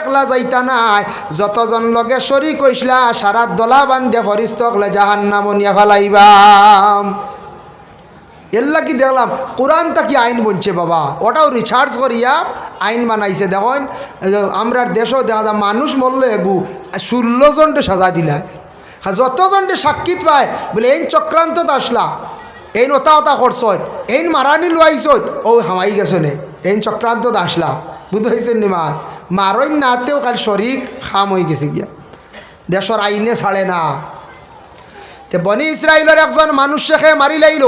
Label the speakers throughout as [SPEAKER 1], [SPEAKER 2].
[SPEAKER 1] একলা যাইতা নাই। যতজন লগে শরী কইসলা সারা দলা বান্ধে ফরিস্তকলে জাহান নাম নিয়ে ফেলাইবাম। এল্লা কি দেখলাম কোরআনটা কি আইন বনছে বাবা? ওটাও রিসার্চ করিয়া আইন বানাইছে, দেখুন? আমরা দেশও দেখা যায়, মানুষ মরলে এগু, ষোলো জনটে সাজা দিলায় যতজনটে সাক্ষিত পায়, বলে, এই চক্রান্তত আসলা, এই ওতা ওতা করছ এই মারানি লোয়াইছ ও হামাই গেছ নে, এই চক্রান্তত আসলা। বুঝতে হয়েছেন নি মা? মারই নাতেও কাল শরিক, খাম হয়ে গেছে গিয়া। দেশর আইনে ছাড়ে না। তে বনি ইসরায়েলের একজন মানুষ শেখে মারি লাইল।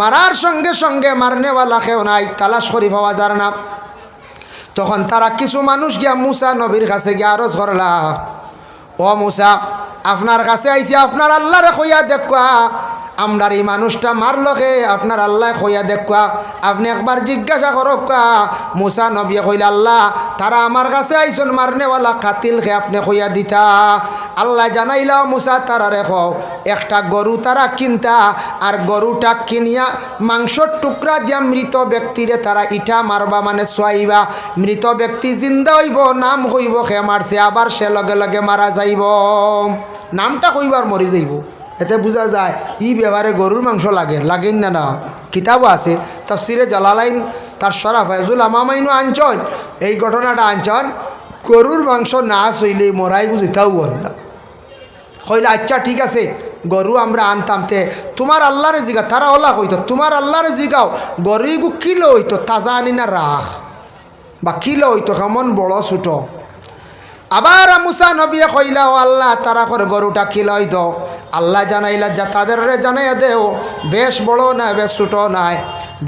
[SPEAKER 1] মারার সঙ্গে সঙ্গে মারনেওয়ালা খেও নাই, তালাশ করি পাওয়া যার না। তখন তারা কিছু মানুষ গিয়া মুসা নবীর কাছে গিয়া আরজ করলা, ও মুসা, আপনার কাছে আইসি আপনার আল্লাহরে কইয়া দেখুয়া আমরার এই মানুষটা মারলকে আপনার আল্লাহ কইয়া দেখুয়া আপনি একবার জিজ্ঞাসা করক মুসা নবী কইলা, আল্লাহ, তারা আমার কাছে আইসন মারনেওয়ালা কাতিল খে আপনি কইয়া দিতা? আল্লাহ জানাইলাও মুসা, তারা রেখো, একটা গরু তারা কিনতা, আর গরুটা কিনিয়া মাংসর টুকরা দিয়া মৃত ব্যক্তিরে তারা ইটা মারবা মানে সোয়াইবা। মৃত ব্যক্তি জিন্দা হইব, নাম হইব সে মারছে, আবার সে লগে লগে মারা যাইব। নামটা কইবার মরি যাইব। এতে বোঝা যায়, ই ব্যবহারে গরুর মাংস লাগে, লাগেন না না। কিতাবও আছে, তফসিরে জলালাইন, তার সরা ফয়জুল আমামাইনও আনছন এই ঘটনাটা আনছন গরুর মাংস না চইলে মরাই বুঝিতাও না কইলে আচ্ছা ঠিক আছে, গরু আমরা আনতাম তে, তোমার আল্লাহরে জিগা তারা ওলা কইতো, তোমার আল্লাহরে জিগাও গরু কিলো হইতো তাজা আনি না রাখ। বা কিলো হইতো কেমন বড় ছোটো। আবার মুসা নবিয়ে কইলা, ও আল্লাহ তারা করে গরুটা কিলাই দো? আল্লাহ জানাইলা, যা তাদের জানাইয়া দেও, বেশ বড় না, বেশ ছোটো নাই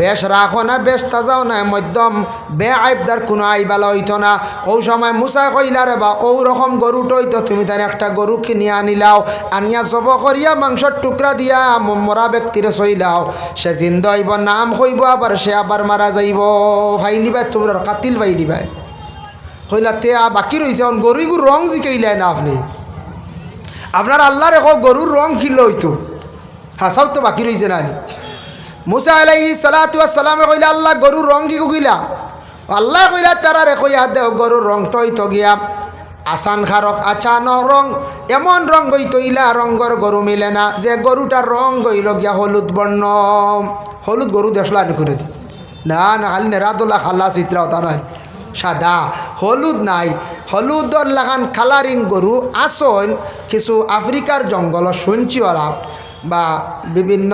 [SPEAKER 1] বেশ রাখো না, বেশ তাজাও নাই মধ্যম বে আইবদার কোনো আইবালা হইতো না। ও সময় মুসা কইলা, রে বা ও রকম গরুটো হইতো তুমি তার একটা গরু কিনিয়া আনিলাও, আনিয়া জব করিয়া মাংসর টুকরা দিয়া মরা ব্যক্তিরে চইলাও সে জিন্দ হইব, নাম হইব আবার সে আবার মারা যাইব। ভাইলিবাই তোমরা কাতিল ভাইলিবাই হইলা তে বাকি রয়েছে অন গরুগুর রং জিকাইলেন না আপনি? আপনার আল্লাহর এখন গরুর রং কিনল হইতো হাসাও তো বাকি রয়েছে না মুসা আলাই সালাতু সালামে কইলা, আল্লাহ গরুর রং কি কইলা আল্লাহ কইলা তারা রে কইয়া দেও গরুর রংটা হইতো গিয়া আসান খারক আচান রং এমন রং গইতো ইলা রঙ্গর গরু মিলে না, যে গরুটার রং গইল গিয়া হলুদ বর্ণ হলুদ গরু দেশলা করে দি। না না, খালি নেরাদোল্লা খাল্লা চিত্রাও তারা সাদা, হলুদ নাই। হলুদর লাগান কালারিং গরু আসন কিছু আফ্রিকার জঙ্গল শুনছি ওরা বা বিভিন্ন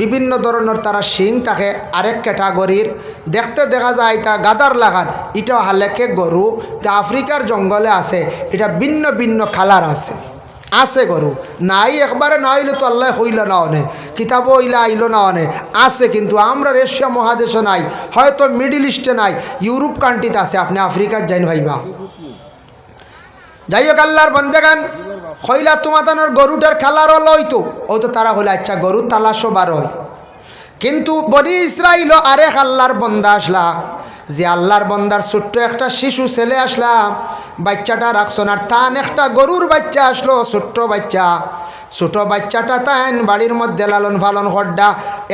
[SPEAKER 1] বিভিন্ন ধরনের তারা শিং থাকে আরেক ক্যাটাগরির দেখতে দেখা যায় তা গাদার লাগান এটা হালেকে গরু তা আফ্রিকার জঙ্গলে আছে এটা ভিন্ন ভিন্ন কালার আছে। আছে গরু। নাই একবারে না হইলে তো আল্লাহ হইল না অনে। কিতাবও হইলে আইল না অনে। আছে কিন্তু আমরা রেশিয়া মহাদেশও নাই, হয়তো মিডিল ইস্টে নাই, ইউরোপ কান্ট্রিতে আছে। আপনি আফ্রিকার যাইন ভাইবা। যাই হোক আল্লাহর বন্দেগান হইলা তোমাদের গরুটার খালারও লইতো ও তো। তারা হইলে আচ্ছা গরু তালাশো হয়। কিন্তু বনি ইসরাইল আরেক আল্লাহর বন্দা আসলা। যে আল্লাহর বন্দার ছোট্ট একটা শিশু ছেলে আসলা, বাচ্চাটা রাখছন আর তান একটা গরুর বাচ্চা আসলো, ছোট্ট বাচ্চা। ছোট বাচ্চাটা তান বাড়ির মধ্যে লালন ফালন হড্ডা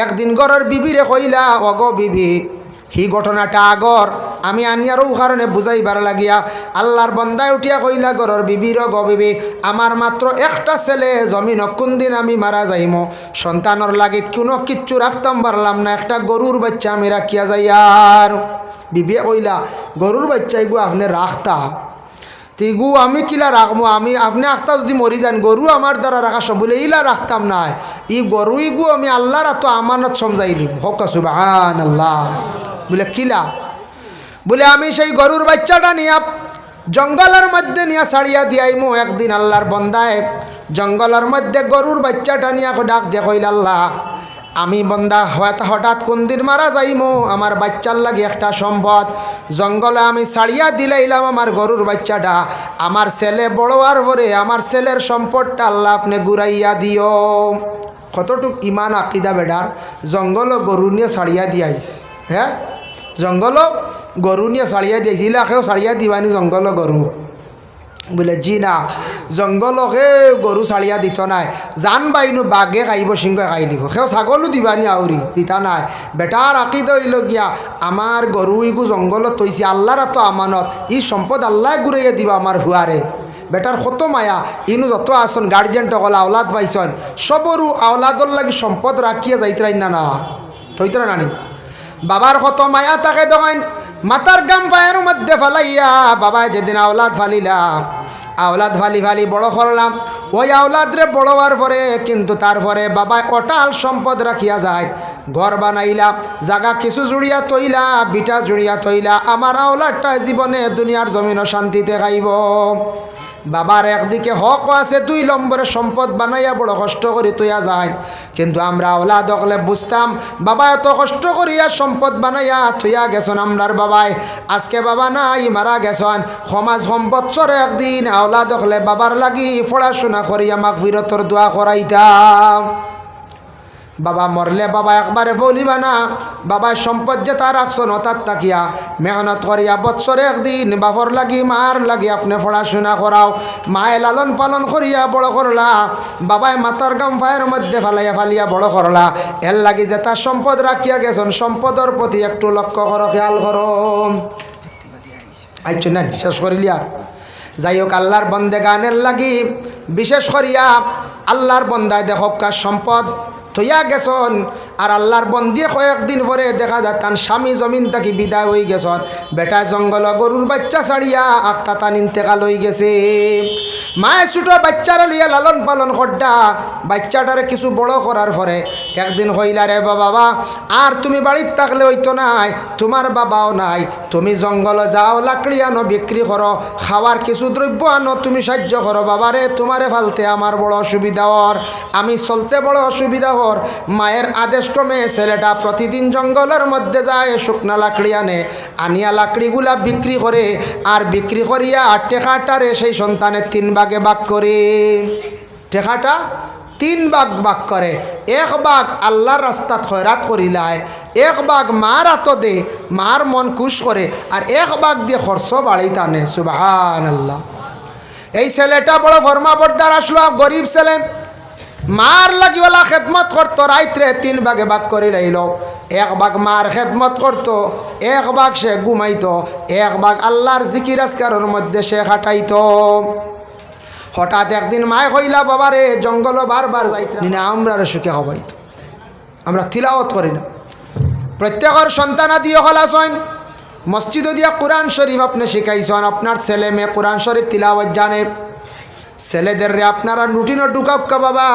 [SPEAKER 1] একদিন গরর বিবিরে কইলা অগ বিবি হি ঘটনাটা আগর আমি আনি আরও কারণে বুঝাইবার লাগিয়া আল্লাহর বন্দায় উঠিয়া কইলা গরর বিবির গ আমার মাত্র একটা ছেলে জমিন কোন দিন আমি মারা যাইম? সন্তানর লাগে কোনো কিচ্ছু রাখতাম পারলাম না, একটা গরুর বাচ্চা আমি রাখিয়া যাই আর বিবি কইলা গরুর বাচ্চাই গো আপনি রাখতা তিগু, আমি কিলা রাখব আমি, আপনি আখতা যদি মরি যান, গরু আমার দ্বারা রাখা সব বলে, ইলা রাখতাম না ই গরু, ইগু, আমি আল্লাহর তো আমানত সমজাইলি হকা সুবাহান আল্লাহ বলে, কিলা? বলে, আমি সেই গরুর বাচ্চাটা নিয়ে, জঙ্গলের মধ্যে নিয়ে ছাড়িয়া দিয়াইমু। একদিন আল্লাহর বন্দায় জঙ্গলের মধ্যে গরুর বাচ্চাটা নিয়ে ডাক কইল আল্লাহ। আমি বন্দা হয়তো হঠাৎ কোন দিন মারা যাইমু? আমার বাচ্চার লাগে একটা সম্পদ। জঙ্গলে আমি ছাড়িয়া দিলাইলাম আমার গরুর বাচ্চাটা। আমার ছেলে বড় আর পরে আমার ছেলের সম্পদটা আল্লাহ আপনি ঘুরাইয়া দিও। কতটুক ইমান, আকিদা বেডার? জঙ্গল গরু নিয়ে ছাড়িয়া দিয়াইস হ্যাঁ? জঙ্গল গরু নিয়ে ছাড়িয়া দিয়েছি ইলাকেও ছাড়িয়া দিবানি জঙ্গল গরু। বলে, জি না, জঙ্গলকে গরু ছাড়িয়া দিত নাই। জান বাইনু বাঘে খাইব সিংহ খাই দিব সেও ছাগলো দিবানি আউরি দিতা নাই। বেটার আঁকি দইল গিয়া আমার গরু ইগু জঙ্গলত তৈছি আল্লাহর তো আমানত। ই সম্পদ আল্লাহ ঘুরাইয়া দিবা আমার হুয়ারে বেটার কত মায়া, ইনু যত আসন গার্জেন টকল আওলাদ পাইছন। সবরু আওলাদর লাগি সম্পদ রাখিয়া যাইতরাই না না। থইতরা নানি। বাবার কত মায়া তাকে দোকান মাতার গাম পায়ের মধ্যে ফালাইয়া বাবা যেদিন আওলাদ ফালিলাম আওলাদ ভালি ভালি বড় করলাম। ওই আওলাদরে বড় হওয়ার পরে কিন্তু তারপরে বাবা অটাল সম্পদ রাখিয়া যায়। ঘর বানাইলা, জাগা কিছু জুড়িয়া তৈলা, বিটা জুড়িয়া তৈলা, আমার আওলাদটা জীবনে দুনিয়ার জমিনও শান্তিতে খাইব। বাবার একদিকে হক আছে, দুই নম্বরে সম্পদ বানাইয়া বড় কষ্ট করি তুইয়া যায় কিন্তু আমরা ওলা দখলে বুঝতাম, বাবা এত কষ্ট করিয়া সম্পদ বানাইয়া থইয়া গেছন আমরার বাবাই আজকে বাবা নাই, মারা গেছন। সমাজ সম্পদসরে একদিন আওলা দখলে বাবার লাগি পড়াশোনা করি আমাক বিরতর দোয়া করাইতাম। বাবা মরলে বাবা একবারে বলিবা না বাবা সম্পদ যে তার রাখছো নতার তাকিয়া। মেহনত করিয়া বৎসরে একদিন বাবর লাগি, মার লাগি, আপনি পড়াশোনা করাও। মায়ে লালন পালন করিয়া বড় করলা। বাবাই মাতার গাম ফায়ের মধ্যে ফালাইয়া ফালিয়া বড় করলা। এর লাগি যে তার সম্পদ রাখিয়া গেছেন, সম্পদর প্রতি একটু লক্ষ্য করো, খেয়াল করো। আইছো না, শেষ করিলিয়া যাই হোক, আল্লাহর বন্দে গানের লাগি বিশেষ করিয়া, আল্লাহর বন্দায় দেখকা সম্পদ। থইয়া গেছন। আর আল্লাহর বন্দিয়ে কয়েকদিন পরে দেখা যায় তার স্বামী জমিন থাকি বিদায় হয়ে গেছন। বেটা জঙ্গল গরুর বাচ্চা ছাড়িয়া আখতা তান ইন্তেকাল হয়ে গেছে। মায়ে ছোটো বাচ্চারা লিয়া লালন পালন করডা। বাচ্চাটারে কিছু বড় করার পরে একদিন হইলা রে বাবা আর তুমি বাড়ির থাকলে হইতো নাই, তোমার বাবাও নাই। তুমি জঙ্গল যাও, লাকড়ি আনো, বিক্রি করো, খাওয়ার কিছু দ্রব্য আনো, তুমি সাহায্য করো। বাবারে, তোমারে ফালতে আমার বড় অসুবিধা হর আমি চলতে বড় অসুবিধা হর মায়ের আদেশ ক্রমে ছেলেটা প্রতিদিন জঙ্গলের মধ্যে যায়, শুকনা লাকড়ি আনে, আনিয়া লাকড়িগুলা বিক্রি করে, আর বিক্রি করিয়া টেকাটারে সেই সন্তানের তিন ভাগে ভাগ করে। টেকাটা তিন ভাগ ভাগ করে। এক ভাগ আল্লাহর রাস্তাত খয়রাত করিলায় এক ভাগ মার আত দে, মার মন খুশ করে, আর এক ভাগ দিয়ে খরচ বাড়ি টানে সুবাহান আল্লাহ এই ছেলেটা বড় ফর্মা বর্দার আসলো, গরিব ছেলে। মার লাগিওয়ালা খেদমত করতো, রাইত্রে তিন ভাগে ভাগ করে রইল। এক ভাগ মার খেদমত করতো, এক ভাগ সে ঘুমাইতো, এক ভাগ আল্লাহর জিকির আজকারের মধ্যে সে খাটাইতো হঠাৎ একদিন মায় হইলা বাবারে জঙ্গল বারবার যাইতে না। আমরা সুখে হবাইতো আমরা তিলাওত করি না। প্রত্যেকের সন্তানাদি হলাসন মসজিদ দিয়া কোরআন শরীফ আপনি শিখাইছেন, আপনার ছেলে মেয়ে কোরআন শরীফ তিলাওয়াত জানে। ছেলেদের রে, আপনারা রুটিনও ঢুকাক্কা বাবা।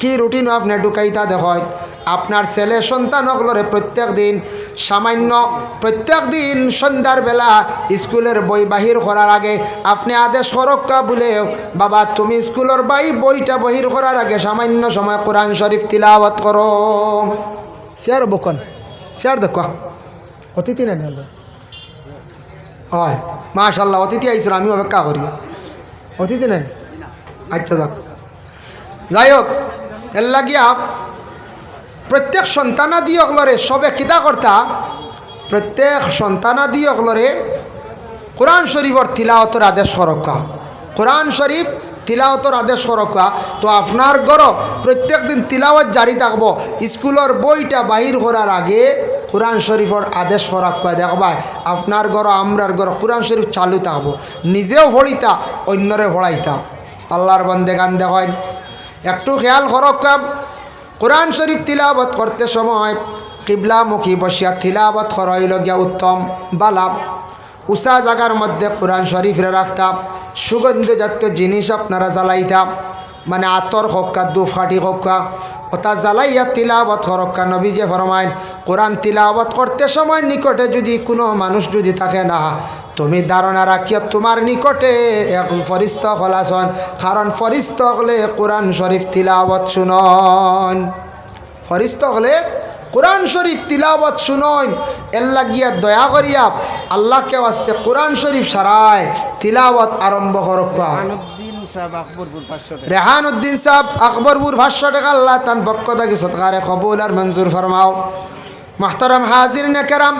[SPEAKER 1] কি রুটিনও আপনি ঢুকাইতা দেখয় আপনার ছেলে সন্তান হকলরে প্রত্যেক দিন, সামান্য প্রত্যেক দিন সন্ধ্যার বেলা স্কুলের বই বাহির করার আগে আপনি আদেশ করক্কা বলে, বাবা, তুমি স্কুলের বাই, বইটা বাহির করার আগে সামান্য সময় কোরআন শরীফ তিলাওয়াত করো। শেয়ার বকন, শেয়ার দেখো। অতিথি হলো হয় মাশাল্লাহ অতিথি আইসিল আমি অপেক্ষা করি। অতিথি নেই। আচ্ছা দেখ যাই হোক এর লাগিয়া প্রত্যেক সন্তানাদি অগলরে সবে কিতা কর্তা? প্রত্যেক সন্তানাদি অগলরে কোরআন শরীফর তিলাওতর আদেশ সরকা কোরআন শরীফ তিলাওতর আদেশ সরকা তো আপনার ঘর প্রত্যেক দিন তিলাওয়াত জারি থাকব। স্কুলের বইটা বাহির করার আগে কোরআন শরীফর আদেশ করাক কয়। দেখবাই আপনার ঘর আমরার ঘর কোরআন শরীফ চালু থাকব। নিজেও ভরিতা অন্যরে ভরাইতা আল্লাহর বন্দে গান দেখেন একটু খেয়াল করক কোরআন শরীফ তিলাবত করতে সময় কিবলামুখী বসিয়া তিলাবত করাইল গিয়া উত্তম বালাপ উষা জাগার মধ্যে কোরআন শরীফরে রাখতাম সুগন্ধ জাতীয় জিনিস আপনারা জ্বালাইতাম মানে আতর হক্কা দু ফাটি হক্কা ওটা জ্বালাইয়া তিলাবত হরক্কা নবী যে ফরমাইন, কোরআন তিলাবত করতে সময় নিকটে যদি কোনো মানুষ যদি থাকে না তুমি ধারণা রাখিয়া তোমার নিকটে এক ফরিস্ত হলাসন কারণ ফরিস্ত হলে কোরআন শরীফ তিলাবত শুনন। ফরিস্ত হলে কোরআন শরীফ তিলাবত শুনন। এল্লা গিয়া দয়া করিয়া আল্লাহকে আসতে কোরআন শরীফ সারায় তিলাবত আরম্ভ
[SPEAKER 2] সাহেব টাকা।
[SPEAKER 1] রেহান উদ্দিন সাহ আকবরপুর ভাষ্য টাকা আল্লাহ তান পক্ষ থেকে সৎকারে কবুল আর মঞ্জুর ফরমাও। মাহতারাম হাজির নেকেরাম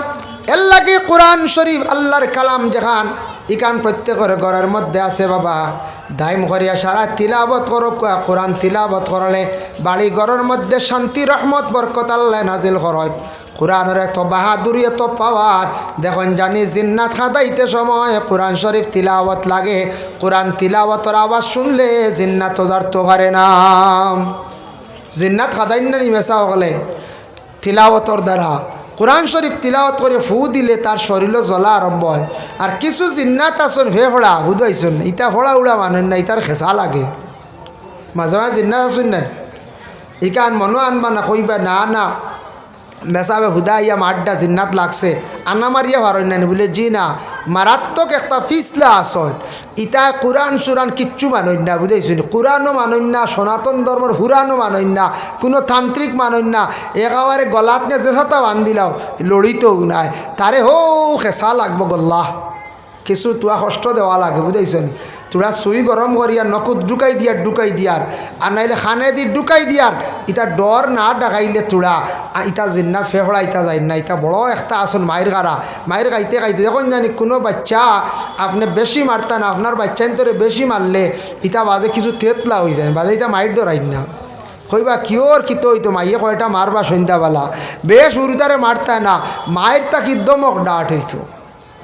[SPEAKER 1] এল্লাকি কোরআন শরীফ, আল্লাহর কালাম যেখান ইকান প্রত্যেকের ঘরের মধ্যে আছে বাবা। দাইম করিয়া সারা তিলাবত করো কোরআন তিলাবত করলে বাড়ি ঘরের মধ্যে শান্তি, রহমত, বরকত আল্লাহ নাজিল করত কোরআনের এত বাহাদুরি, এত পাওয়ার, দেখুন জানি জিন্নাত খাদাইতে সময় কোরআন শরীফ তিলাওয়াত লাগে। কোরআন তিলাওয়াতর আওয়াজ শুনলে জিন্নাত তো পারে না। জিন্নাত খাদাইন না মেসা হলে তিলাওয়াতর দ্বারা কোরআন শরীফ তিলাওয়াত করে ফু দিলে তার শরীরও জ্বলা আরম্ভ হয়। আর কিছু জিন্নাত আসন ভে হড়া বুঝাইছন ইতা হড়া উড়া মানেন না ইটার খেসা লাগে। মাঝে মাঝে জিন্নাত আসুন না ইকান মনো আনবা না, কইবা না না। মেসাবে হুদা ইয়া মাড্ডা জিন্নাত লাগছে। আনা মারিয়া ভারই না বলে জি না মারাত্মক একটা ফিসলা আসন ইতা কোরআন সুরান কিচ্ছু মানই না। বুঝাইছি কোরআনও মানই না, সনাতন ধর্মের হুরানও মানই না, কোনো তান্ত্রিক মানই না। একেবারে গলাত নে যে সাথে বান্ধিলাও লড়িতেও নাই। তারে হো খেসা লাগবো গল্লা কিছু তোয়া কষ্ট দেওয়া লাগে বুঝাইছ নি তোরা সুই গরম করিয়া নকুত ঢুকাই দিয়ার ঢুকাই দিয়ার। আর নাইলে খানে দি ঢুকাই দিয়ার। ইটা ডর না ডাকাইলে তোরা। ইটা জিন্নাত ফেহড়া ইটা যাই না ইটা বড় একটা আসন মায়ের গারা মায়ের গাইতে গাইতে যখন জানি কোনো বাচ্চা আপনি বেশি মারতা না আপনার বাচ্চা তোরে বেশি মারলে ইটা বাজে কিছু তেতলা হয়ে যায়, বাজে ইটা মায়ের ডরাই না। কইবা কিওর কিতো হইতো, মাইয়ে কয়টা মারবা সন্ধ্যাবেলা। বেশ উরুতারে মারতা না মায়ের তা কি দমক ডাট হইতো।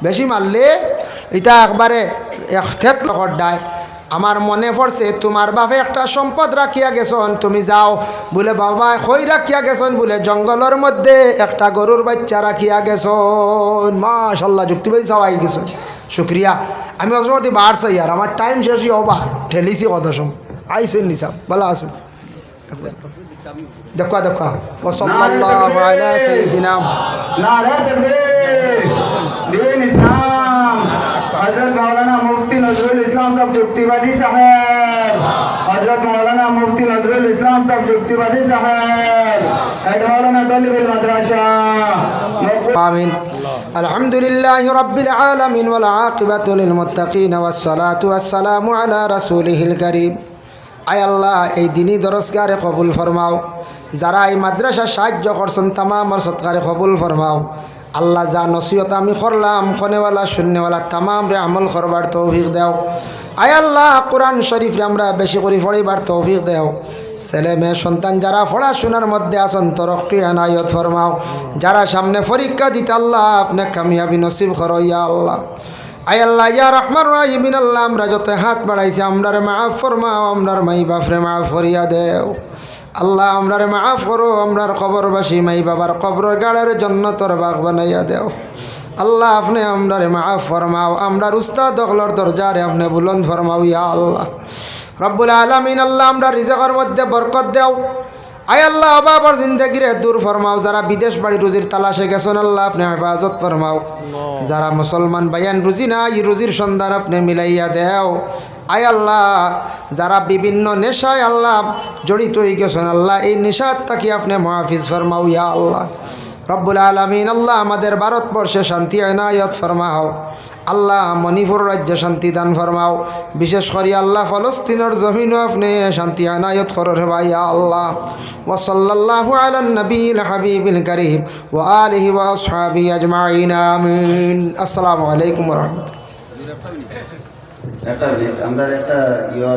[SPEAKER 1] বেশি মারলে এটা একবারে থেত ডায় আমার মনে পড়ছে তোমার বাপে একটা সম্পদ রাখিয়া গেছন তুমি যাও। বলে বাবা কই রাখিয়া গেছন বলে জঙ্গলের মধ্যে একটা গরুর বাচ্চা রাখিয়া গেছন মাশাল্লাহ যুক্তি ভাই সবাই গেছন শুক্রিয়া আমি অসমতি বার চাই আর আমার টাইম শেষ হবা ঠেলিছি কত সম আইসেন নিসাব বলা আসুন দেখা দেখা ওসল্লাল্লাহু আলা
[SPEAKER 3] ইসলাম সব যুক্তিবাদী সাহেব। হজরত মৌলানা মুফতি নজরুল ইসলাম সব যুক্তিবাদী সাহেব। হেড মৌলানা তলিবুল মাদ্রাসা।
[SPEAKER 1] আমিন। الحمد لله رب العالمين والعاقبة للمتقين والصلاة والسلام على رسوله الكريم আয় আল্লাহ, এই দিনই দরসগারে কবুল ফরমাও। যারা এই মাদ্রাসা সাহায্য করছেন তামামর সৎকারে কবুল ফরমাও। আল্লাহ যা নসিহত আমি করলাম, খনেওয়ালা, শূন্যওয়ালা তামাম রে আমল করবার তৌফিক দেও। আয় আল্লাহ, কোরআন শরীফ রে আমরা বেশি করে পড়িবার তৌফিক দেও। ছেলে মেয়ে, সন্তান যারা পড়াশোনার মধ্যে আসন তরক্কি আনায়ত ফরমাও। যারা সামনে পরীক্ষা দিতে আল্লাহ আপনি কামিয়াবি নসিব করো, ইয়া আল্লাহ। আয় আল্লাহ, ইয়া রহমান রাহিমিন, আল্লাহ আমরা যত হাত বাড়াইছি, আমরার মাফ ফরমাও, আমরার মাই বাপরে মাফ ফরিয়া দেও। আল্লাহ আমরার মাফ করো আমরার কবরবাসী মাই বাবার কবর গাড়ের জন্য তোর বাগ বানাইয়া দেও। আল্লাহ আপনি আমরার মাফ ফরমাও আমরার উস্তাদ দখলর দরজারে আপনি বুলন্দ ফরমাও ইয়া আল্লাহ। রব্বুল আলমিন আল্লাহ আমরা রিজকের মধ্যে বরকত দেও। আয় আল্লাহ অবাবর জিন্দগিরে দূর ফরমাও যারা বিদেশ বাড়ি রুজির তালাশে গেছেন আল্লাহ আপনি হেফাজত ফরমাও। যারা মুসলমান বাইয়ান রুজি না এই রুজির সন্ধান আপনি মিলাইয়া দেও। আয় আল্লাহ, যারা বিভিন্ন নেশায় আল্লাহ জড়িত হয়ে গেছেন আল্লাহ, এই নেশার তাকে আপনি মহাফিজ ফরমাও ইয়া আল্লাহ। রব্বুল আলমিন, আল্লাহ আমাদের ভারতবর্ষে শান্তি আয়নায়ত ফরমাও, আল্লাহ মণিপুর রাজ্যে শান্তি দান ফরমাও, বিশেষ করে আল্লাহ ফলস্তিনের জমিনও আপনি শান্তি আয়নায়ত করর ভাইয়া আল্লাহ। ওসল্লাহু আলা নবীল হাবিবিল করিম ও আলহি ওয়াসহাবি আজমাইন, আমিন। আসসালামু আলাইকুম রহমতুল্লাহ।
[SPEAKER 3] একটা আমরা একটা ইয়ে